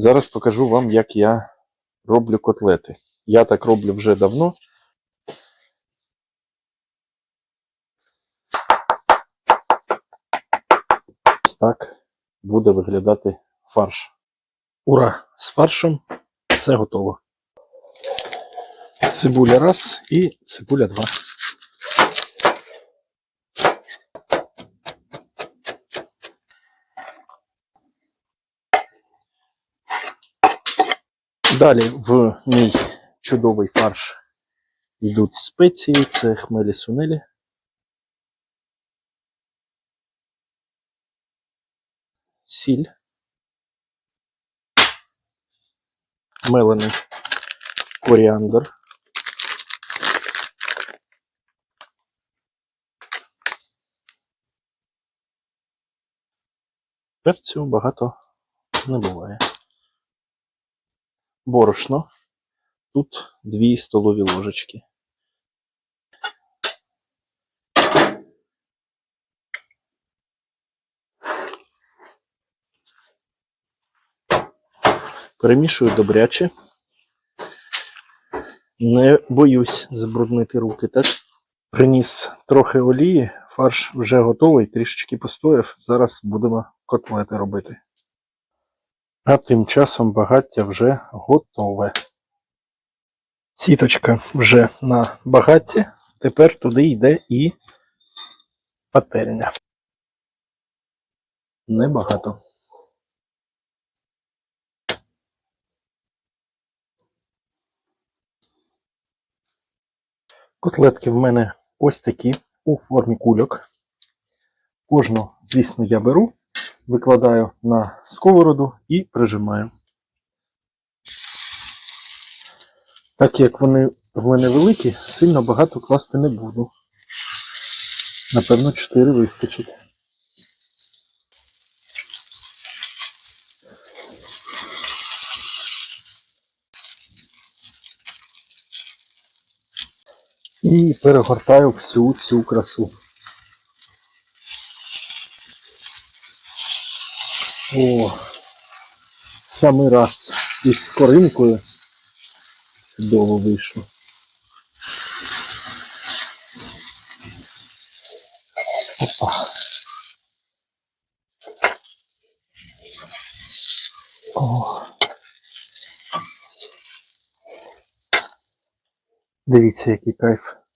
Зараз покажу вам, як я роблю котлети. Я так роблю вже давно. Так буде виглядати фарш. Ура! З фаршем все готово. Цибуля раз і цибуля два. Далі в мій чудовий фарш йдуть спеції, це хмелі сунелі. Сіль. Мелений коріандр. Перцю багато не буває. Борошно. Тут 2 столові ложечки. Перемішую добряче. Не боюсь забруднити руки, так? Приніс трохи олії, фарш вже готовий, трішечки постояв. Зараз будемо котлети робити. А тим часом багаття вже готове. Сіточка вже на багатті. Тепер туди йде і пательня. Небагато. Котлетки в мене ось такі у формі кульок. Кожну, звісно, я беру, викладаю на сковороду і прижимаю. Так як вони в мене великі, сильно багато класти не буду. Напевно, 4 вистачить. І перегортаю всю цю красу. О, самий раз із скоринкою чудово вийшло. Опа. О. Дивіться, який кайф.